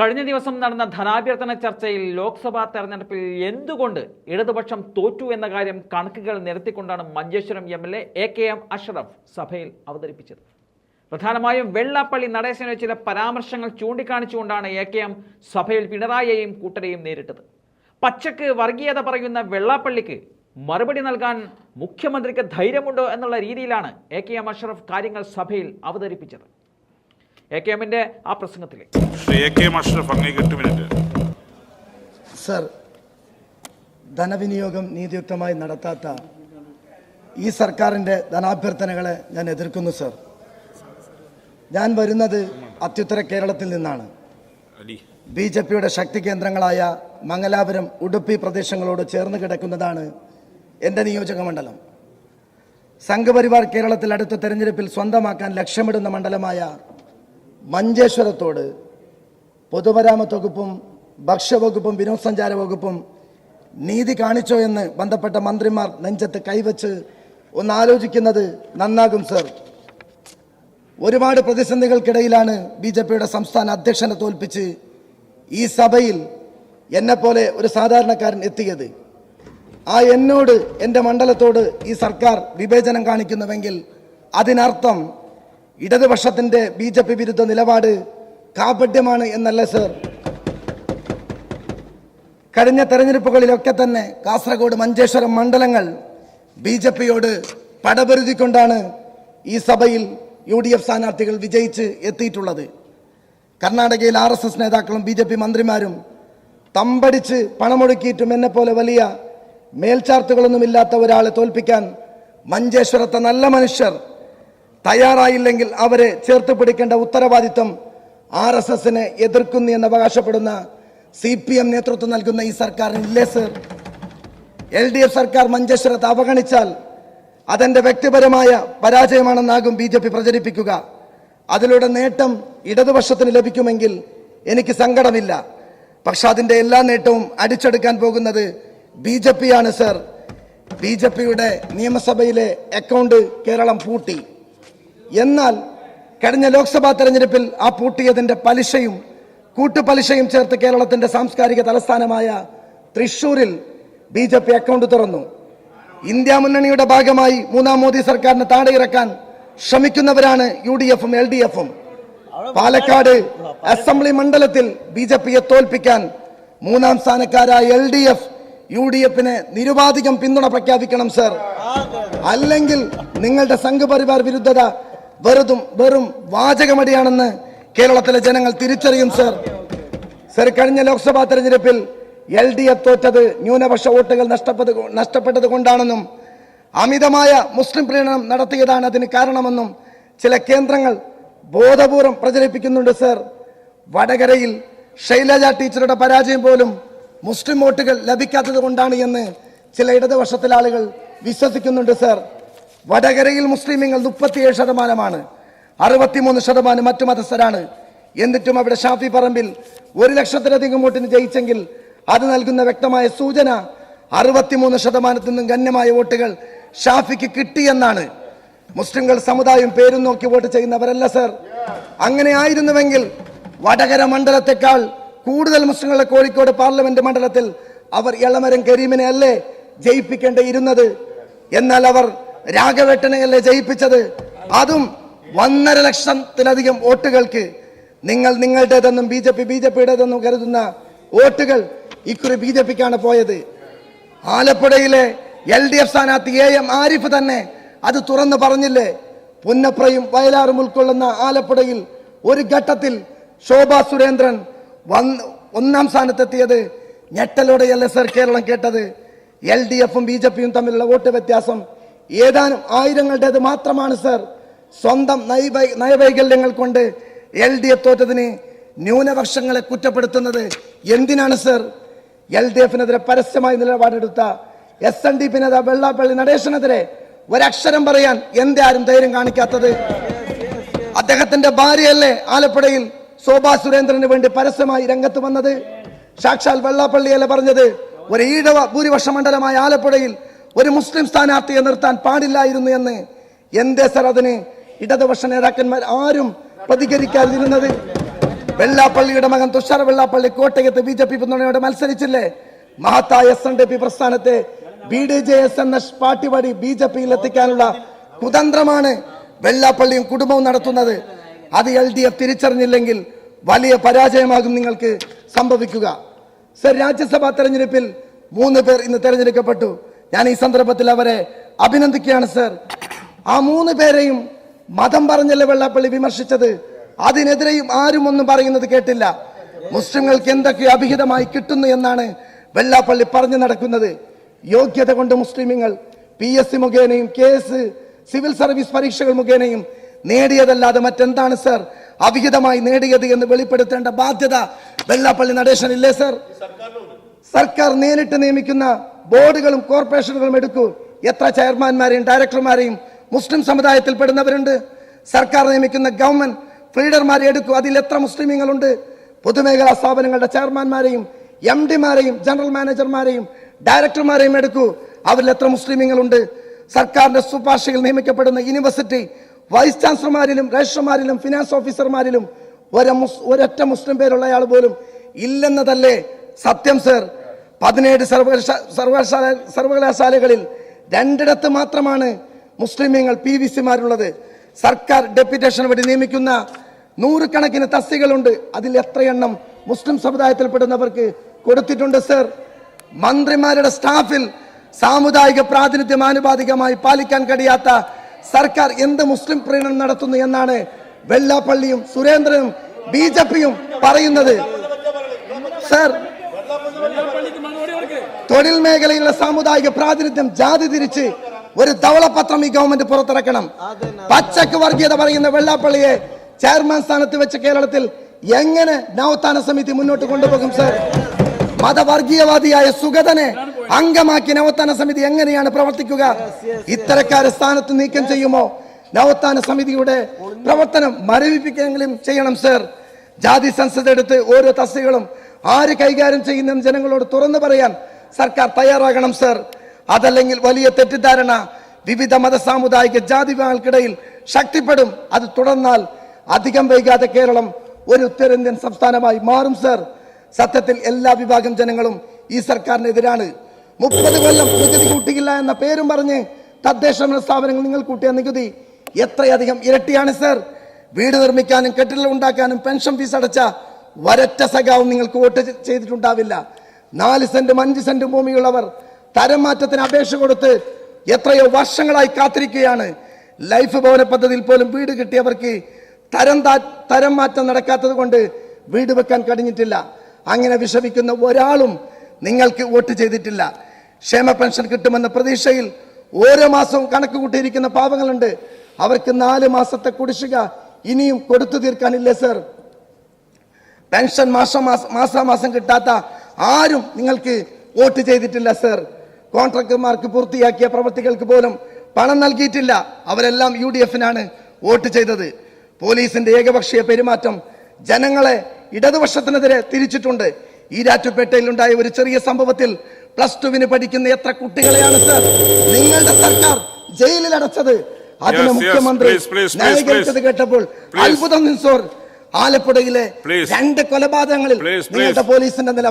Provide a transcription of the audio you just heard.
കഴിഞ്ഞ ദിവസം നടന്ന ധനാഭ്യർത്ഥന ചർച്ചയിൽ ലോക്സഭാ തെരഞ്ഞെടുപ്പിൽ എന്തുകൊണ്ട് ഇടതുപക്ഷം തോറ്റു എന്ന കാര്യം കണക്കുകൾ നിരത്തിക്കൊണ്ടാണ് Manjeshwaram M L A K M Ashraf സഭയിൽ അവതരിപ്പിച്ചത്. പ്രധാനമായും വെള്ളാപ്പള്ളി നടേശന് ചില പരാമർശങ്ങൾ ചൂണ്ടിക്കാണിച്ചുകൊണ്ടാണ് എ കെ എം സഭയിൽ പിണറായിയെയും കൂട്ടരെയും നേരിട്ടത്. പച്ചക്ക് വർഗീയത പറയുന്ന വെള്ളാപ്പള്ളിക്ക് മറുപടി നൽകാൻ മുഖ്യമന്ത്രിക്ക് ധൈര്യമുണ്ടോ എന്നുള്ള രീതിയിലാണ് എ കെ എം അഷ്റഫ് കാര്യങ്ങൾ സഭയിൽ അവതരിപ്പിച്ചത്. എ കെ എമ്മിന്റെ ആ പ്രസംഗത്തിലേക്ക്. ശ്രീ എ കെ അഷ്റഫ് അങ്ങേക്ക് എട്ട് മിനിറ്റ്. സർ ധനവിനിയോഗം നീതിയുക്തമായി നടത്താത്ത ഈ സർക്കാരിന്റെ ധനാഭ്യർത്ഥനകളെ ഞാൻ എതിർക്കുന്നു സർ. ഞാൻ വരുന്നത് അത്യുത്തര കേരളത്തിൽ നിന്നാണ്. ബി ജെ പിയുടെ ശക്തി കേന്ദ്രങ്ങളായ മംഗലാപുരം ഉടുപ്പി പ്രദേശങ്ങളോട് ചേർന്ന് കിടക്കുന്നതാണ് എന്റെ നിയോജക മണ്ഡലം. സംഘപരിവാർ കേരളത്തിൽ അടുത്ത തെരഞ്ഞെടുപ്പിൽ സ്വന്തമാക്കാൻ ലക്ഷ്യമിടുന്ന മണ്ഡലമായ മഞ്ചേശ്വരത്തോട് പൊതുമരാമത്ത് വകുപ്പും ഭക്ഷ്യവകുപ്പും വിനോദസഞ്ചാര വകുപ്പും നീതി കാണിച്ചോ എന്ന് ബന്ധപ്പെട്ട മന്ത്രിമാർ നെഞ്ചത്ത് കൈവച്ച് ഒന്ന് ആലോചിക്കുന്നത് നന്നാകും സർ. ഒരുപാട് പ്രതിസന്ധികൾക്കിടയിലാണ് ബി ജെ പിയുടെ സംസ്ഥാന അധ്യക്ഷനെ തോൽപ്പിച്ച് ഈ സഭയിൽ എന്നെപ്പോലെ ഒരു സാധാരണക്കാരൻ എത്തിയത്. ആ എന്നോട് എന്റെ മണ്ഡലത്തോട് ഈ സർക്കാർ വിവേചനം കാണിക്കുന്നുവെങ്കിൽ അതിനർത്ഥം ഇടതുപക്ഷത്തിന്റെ ബി ജെ പി വിരുദ്ധ നിലപാട് കാപട്യമാണ് എന്നല്ല സർ? കഴിഞ്ഞ തെരഞ്ഞെടുപ്പുകളിലൊക്കെ തന്നെ കാസർഗോഡ് മഞ്ചേശ്വരം മണ്ഡലങ്ങൾ ബി ജെ പിയോട് പടപൊരുതിക്കൊണ്ടാണ് ഈ സഭയിൽ യു ഡി എഫ് സ്ഥാനാർത്ഥികൾ വിജയിച്ച് എത്തിയിട്ടുള്ളത്. കർണാടകയിൽ ആർ എസ് എസ് നേതാക്കളും ബി ജെ പി മന്ത്രിമാരും തമ്പടിച്ച് പണമൊഴുക്കിയിട്ടും പോലെ വലിയ മേൽച്ചാർത്തുകളൊന്നുമില്ലാത്ത ഒരാളെ തോൽപ്പിക്കാൻ മഞ്ചേശ്വരത്തെ നല്ല മനുഷ്യർ തയ്യാറായില്ലെങ്കിൽ അവരെ ചേർത്ത് പിടിക്കേണ്ട ഉത്തരവാദിത്വം ആർ എസ് എസിനെ എതിർക്കുന്നു എന്ന് അവകാശപ്പെടുന്ന സി പി എം നേതൃത്വം നൽകുന്ന ഈ സർക്കാരിനില്ലേ സർ? എൽ ഡി എഫ് സർക്കാർ മഞ്ചേശ്വരത്ത് അവഗണിച്ചാൽ അതെന്റെ വ്യക്തിപരമായ പരാജയമാണെന്നാകും ബി ജെ പി പ്രചരിപ്പിക്കുക. അതിലൂടെ നേട്ടം ഇടതുപക്ഷത്തിന് ലഭിക്കുമെങ്കിൽ എനിക്ക് സങ്കടമില്ല. പക്ഷെ അതിന്റെ എല്ലാ നേട്ടവും അടിച്ചെടുക്കാൻ പോകുന്നത് ബി ജെ പി ആണ് സർ. ബി ജെ പിയുടെ നിയമസഭയിലെ അക്കൗണ്ട് കേരളം പൂട്ടി. എന്നാൽ കഴിഞ്ഞ ലോക്സഭാ തെരഞ്ഞെടുപ്പിൽ ആ പൂട്ടിയതിന്റെ പലിശയും കൂട്ടുപലിശയും ചേർത്ത് കേരളത്തിന്റെ സാംസ്കാരിക തലസ്ഥാനമായ തൃശൂരിൽ ബി ജെ പി അക്കൗണ്ട് തുറന്നു. ഇന്ത്യ മുന്നണിയുടെ ഭാഗമായി മൂന്നാം മോദി സർക്കാരിനെ താടയിറക്കാൻ ശ്രമിക്കുന്നവരാണ് യു ഡി എഫും എൽ ഡി എഫും. പാലക്കാട് അസംബ്ലി മണ്ഡലത്തിൽ ബി ജെ പിയെ തോൽപ്പിക്കാൻ മൂന്നാം സ്ഥാനക്കാരായ L D F U D എഫിന് നിരുപാധികം പിന്തുണ പ്രഖ്യാപിക്കണം സർ. അല്ലെങ്കിൽ നിങ്ങളുടെ സംഘപരിവാർ വിരുദ്ധത വെറുതും വെറും വാചകമടിയാണെന്ന് കേരളത്തിലെ ജനങ്ങൾ തിരിച്ചറിയും സർ. സർ കഴിഞ്ഞ ലോക്സഭാ തെരഞ്ഞെടുപ്പിൽ എൽ ഡി എഫ് തോറ്റത് ന്യൂനപക്ഷ വോട്ടുകൾ നഷ്ടപ്പെട്ടത് നഷ്ടപ്പെട്ടത് കൊണ്ടാണെന്നും അമിതമായ മുസ്ലിം പ്രീണനം നടത്തിയതാണ് അതിന് കാരണമെന്നും ചില കേന്ദ്രങ്ങൾ ബോധപൂർവം പ്രചരിപ്പിക്കുന്നുണ്ട് സർ. വടകരയിൽ ശൈലജ ടീച്ചറുടെ പരാജയം പോലും മുസ്ലിം വോട്ടുകൾ ലഭിക്കാത്തത് കൊണ്ടാണ് എന്ന് ചില ഇടതുപക്ഷത്തിലെ ആളുകൾ വിശ്വസിക്കുന്നുണ്ട് സർ. വടകരയിൽ മുസ്ലിമീങ്ങൾ മുപ്പത്തിയേഴ് ശതമാനമാണ് അറുപത്തിമൂന്ന് ശതമാനം മറ്റു മതസ്ഥരാണ്. എന്നിട്ടും അവിടെ ഷാഫി പറമ്പിൽ ഒരു ലക്ഷത്തിലധികം വോട്ടിന് ജയിച്ചെങ്കിൽ അത് നൽകുന്ന വ്യക്തമായ സൂചന അറുപത്തിമൂന്ന് ശതമാനത്തിൽ നിന്നും ഗണ്യമായ വോട്ടുകൾ ഷാഫിക്ക് കിട്ടിയെന്നാണ്. മുസ്ലിംകൾ സമുദായം പേരും നോക്കി വോട്ട് ചെയ്യുന്നവരല്ല സർ. അങ്ങനെ ആയിരുന്നുവെങ്കിൽ വടകര മണ്ഡലത്തെക്കാൾ കൂടുതൽ മുസ്ലിങ്ങളെ കോഴിക്കോട് പാർലമെന്റ് മണ്ഡലത്തിൽ അവർ ഇളമരം കരീമിനെ അല്ലേ ജയിപ്പിക്കേണ്ടിയിരുന്നത്? എന്നാൽ അവർ രാഘവേട്ടനെയല്ലേ ജയിപ്പിച്ചത്? അതും ഒന്നര ലക്ഷത്തിലധികം വോട്ടുകൾക്ക് നിങ്ങൾ നിങ്ങളുടേതെന്നും B J P B J പിയുടേതെന്നും കരുതുന്ന വോട്ടുകൾ ഇക്കുറി ബി ജെ പിക്കാണ് പോയത്. ആലപ്പുഴയിലെ എൽ ഡി എഫ് സ്ഥാനാർത്ഥി എ എം ആരിഫ് തന്നെ അത് തുറന്നു പറഞ്ഞില്ലേ? പുന്നപ്രയും വയലാറും ഉൾക്കൊള്ളുന്ന ആലപ്പുഴയിൽ ഒരു ഘട്ടത്തിൽ ശോഭാ സുരേന്ദ്രൻ ഒന്നാം സ്ഥാനത്തെത്തിയത് ഞെട്ടലോടെയല്ല സർ കേരളം കേട്ടത്? എൽ ഡി എഫും ബി ജെ പിയും തമ്മിലുള്ള വോട്ട് വ്യത്യാസം ഏതാനും ആയിരങ്ങളുടേത് മാത്രമാണ് സർ. സ്വന്തം നയവൈ നയവൈകല്യങ്ങൾ കൊണ്ട് എൽ ഡി എഫ് തോറ്റതിന് ന്യൂനപക്ഷങ്ങളെ കുറ്റപ്പെടുത്തുന്നത് എന്തിനാണ് സർ? എൽ ഡി എഫിനെതിരെ പരസ്യമായി നിലപാടെടുത്ത എസ് എൻ ഡി പി നേതാവ് വെള്ളാപ്പള്ളി നടേശനെതിരെ ഒരക്ഷരം പറയാൻ എന്തേ ആരും ധൈര്യം കാണിക്കാത്തത്? അദ്ദേഹത്തിന്റെ ഭാര്യയല്ലേ ആലപ്പുഴയിൽ ശോഭാ സുരേന്ദ്രന് വേണ്ടി പരസ്യമായി രംഗത്ത് വന്നത്? സാക്ഷാൽ വെള്ളാപ്പള്ളിയല്ലേ പറഞ്ഞത്? ഒരു ഈഴവ ഭൂരിപക്ഷ മണ്ഡലമായ ആലപ്പുഴയിൽ ഒരു മുസ്ലിം സ്ഥാനാർത്ഥിയെ നിർത്താൻ പാടില്ലായിരുന്നു എന്ന് എന്തേ സർ അതിന് ഇടതുപക്ഷ നേതാക്കന്മാർ ആരും പ്രതികരിക്കാതിരുന്നത്. വെള്ളാപ്പള്ളിയുടെ മകൻ തുഷാർ വെള്ളാപ്പള്ളി കോട്ടയത്ത് ബി ജെ പി പിന്തുണയോടെ മത്സരിച്ചില്ലേ? മഹത്തായ എസ് എൻ ഡി പി പ്രസ്ഥാനത്തെ ബി ഡി ജെ എസ് എന്ന പാർട്ടി വഴി ബി ജെ പിയിൽ എത്തിക്കാനുള്ള കുതന്ത്രമാണ് വെള്ളാപ്പള്ളിയും കുടുംബവും നടത്തുന്നത്. അത് എൽ ഡി എഫ് തിരിച്ചറിഞ്ഞില്ലെങ്കിൽ വലിയ പരാജയമാകും നിങ്ങൾക്ക് സംഭവിക്കുക. സർ രാജ്യസഭാ തെരഞ്ഞെടുപ്പിൽ മൂന്ന് പേർ ഇന്ന് തെരഞ്ഞെടുക്കപ്പെട്ടു. ഞാൻ ഈ സന്ദർഭത്തിൽ അവരെ അഭിനന്ദിക്കുകയാണ് സർ. ആ മൂന്ന് പേരെയും മതം പറഞ്ഞല്ലേ വെള്ളാപ്പള്ളി വിമർശിച്ചത്? അതിനെതിരെയും ആരും ഒന്നും പറയുന്നത് കേട്ടില്ല. മുസ്ലിങ്ങൾക്ക് എന്തൊക്കെ അഭിഹിതമായി കിട്ടുന്നു എന്നാണ് വെള്ളാപ്പള്ളി പറഞ്ഞു നടക്കുന്നത്. യോഗ്യത കൊണ്ട് മുസ്ലിമുകൾ പി എസ് സി മുഖേനയും കേസ് സിവിൽ സർവീസ് പരീക്ഷകൾ മുഖേനയും നേടിയതല്ലാതെ മറ്റെന്താണ് സർ? അഭിഹിതമായി നേടിയത് എന്ന് വെളിപ്പെടുത്തേണ്ട ബാധ്യത വെള്ളാപ്പള്ളി നടേശൻ ഇല്ലേ സർ സർക്കാർ നേരിട്ട് നിയമിക്കുന്ന ബോർഡുകളും കോർപ്പറേഷനുകളും എടുക്കൂ. എത്ര ചെയർമാൻമാരെയും ഡയറക്ടർമാരെയും മുസ്ലിം സമുദായത്തിൽ പെടുന്നവരുണ്ട്. സർക്കാർ നിയമിക്കുന്ന ഗവൺമെന്റ് ഫ്രീഡർമാരെ എടുക്കൂ. അതിൽ എത്ര മുസ്ലിമീങ്ങളുണ്ട്? പൊതുമേഖലാ സ്ഥാപനങ്ങളുടെ ചെയർമാൻമാരെയും എം ഡിമാരെയും ജനറൽ മാനേജർമാരെയും ഡയറക്ടർമാരെയും എടുക്കൂ. അവരിൽ എത്ര മുസ്ലിമീങ്ങളുണ്ട്? സർക്കാരിന്റെ ശുപാർശയിൽ നിയമിക്കപ്പെടുന്ന യൂണിവേഴ്സിറ്റി വൈസ് ചാൻസലർമാരിലും രജിസ്ട്രർമാരിലും ഫിനാൻസ് ഓഫീസർമാരിലും ഒരൊറ്റ മുസ്ലിം പേരുള്ള ആൾ പോലും ഇല്ലെന്നതല്ലേ സത്യം സർ? പതിനേഴ് സർവകലാശാ- സർവകലാശാല സർവകലാശാലകളിൽ രണ്ടിടത്ത് മാത്രമാണ് മുസ്ലിമീങ്ങൾ പി വി സിമാരുള്ളത്. സർക്കാർ ഡെപ്യൂട്ടേഷൻ വഴി നിയമിക്കുന്ന നൂറുകണക്കിന് തസ്തികളുണ്ട് അതിൽ എത്രയെണ്ണം മുസ്ലിം സമുദായത്തിൽപ്പെടുന്നവർക്ക് കൊടുത്തിട്ടുണ്ട് സർ? മന്ത്രിമാരുടെ സ്റ്റാഫിൽ സാമുദായിക പ്രാതിനിധ്യം ആനുപാതികമായി പാലിക്കാൻ കഴിയാത്ത സർക്കാർ എന്ത് മുസ്ലിം പ്രീണനം നടത്തുന്നു എന്നാണ് വെള്ളാപ്പള്ളിയും സുരേന്ദ്രനും ബി ജെ പിയും പറയുന്നത്. സർ തൊഴിൽ മേഖലയിലുള്ള സാമുദായിക പ്രാതിനിധ്യം ജാതി തിരിച്ച് ഒരു ധവളപത്രം ഈ ഗവൺമെന്റ് പുറത്തിറക്കണം. പച്ചക്ക് വർഗീയത പറയുന്ന വെള്ളാപ്പള്ളിയെ ചെയർമാൻ സ്ഥാനത്ത് വെച്ച കേരളത്തിൽ എങ്ങനെ നവോത്ഥാന സമിതി മുന്നോട്ട് കൊണ്ടുപോകും സർ മതവർഗീയവാദിയായ സുഗതനെ അംഗമാക്കി നവോത്ഥാന സമിതി എങ്ങനെയാണ് പ്രവർത്തിക്കുക? ഇത്തരക്കാരെ സ്ഥാനത്ത് നീക്കം ചെയ്യുമോ? നവോത്ഥാന സമിതിയുടെ പ്രവർത്തനം മരവിപ്പിക്കെങ്കിലും ചെയ്യണം സർ ജാതി സെൻസസ് എടുത്ത് ഓരോ തസ്തികളും ആര് കൈകാര്യം ചെയ്യുന്ന ജനങ്ങളോട് തുറന്നു പറയാൻ സർക്കാർ തയ്യാറാകണം സർ. അതല്ലെങ്കിൽ വലിയ തെറ്റിദ്ധാരണ. വിവിധ മത സാമുദായിക ജാതി വിഭാഗങ്ങൾക്കിടയിൽ ശക്തിപ്പെടും. അത് തുടർന്നാൽ അധികം വൈകാതെ കേരളം ഒരു ഉത്തരേന്ത്യൻ സംസ്ഥാനമായി മാറും സർ. സത്യത്തിൽ എല്ലാ വിഭാഗം ജനങ്ങളും ഈ സർക്കാരിനെതിരാണ്. മുപ്പത് കൊല്ലം നികുതി കൂട്ടിയില്ല എന്ന പേരും പറഞ്ഞ് തദ്ദേശ സ്ഥാപനങ്ങൾ നിങ്ങൾ കൂട്ടിയ നികുതി എത്രയധികം ഇരട്ടിയാണ് സർ? വീട് നിർമ്മിക്കാനും കെട്ടിടം ഉണ്ടാക്കാനും പെൻഷൻ ഫീസ് അടച്ച വരറ്റ സഖാവും നിങ്ങൾക്ക് വോട്ട് ചെയ്തിട്ടുണ്ടാവില്ല. നാല് സെന്റും അഞ്ച് സെന്റും ഭൂമിയുള്ളവർ തരം മാറ്റത്തിന് അപേക്ഷ കൊടുത്ത് എത്രയോ വർഷങ്ങളായി കാത്തിരിക്കുകയാണ്. ലൈഫ് ഭവന പദ്ധതിയിൽ പോലും വീട് കിട്ടിയവർക്ക് തരം തരം മാറ്റം നടക്കാത്തത് കൊണ്ട് വീട് വെക്കാൻ കഴിഞ്ഞിട്ടില്ല. അങ്ങനെ വിഷമിക്കുന്ന ഒരാളും നിങ്ങൾക്ക് വോട്ട് ചെയ്തിട്ടില്ല. ക്ഷേമ പെൻഷൻ കിട്ടുമെന്ന പ്രതീക്ഷയിൽ ഓരോ മാസവും കണക്ക് കൂട്ടിയിരിക്കുന്ന പാവങ്ങളുണ്ട്. അവർക്ക് നാല് മാസത്തെ കുടിശ്ശിക ഇനിയും കൊടുത്തു തീർക്കാനില്ലേ സർ? പെൻഷൻ മാസം മാസാമാസം കിട്ടാത്ത ആരും നിങ്ങൾക്ക് വോട്ട് ചെയ്തിട്ടില്ല സർ. കോൺട്രാക്ടർമാർക്ക് പൂർത്തിയാക്കിയ പ്രവൃത്തികൾക്ക് പോലും പണം നൽകിയിട്ടില്ല. അവരെല്ലാം യു ഡി എഫിനാണ് വോട്ട് ചെയ്തത്. പോലീസിന്റെ ഏകപക്ഷീയ പെരുമാറ്റം ജനങ്ങളെ ഇടതുപക്ഷത്തിനെതിരെ തിരിച്ചിട്ടുണ്ട്. ഈരാറ്റുപേട്ടയിൽ ഉണ്ടായ ഒരു ചെറിയ സംഭവത്തിൽ പ്ലസ് ടുവിന് പഠിക്കുന്ന എത്ര കുട്ടികളെയാണ് സർ? നിങ്ങളുടെ സർക്കാർ ജയിലിൽ അടച്ചത്. അതിന് മുഖ്യമന്ത്രി ന്യായീകരിച്ചത്. കേട്ടപ്പോൾ. അത്ഭുതം ആലപ്പുഴയിലെ രണ്ട് കൊലപാതകങ്ങളിൽ. നിങ്ങളുടെ പോലീസിന്റെ നില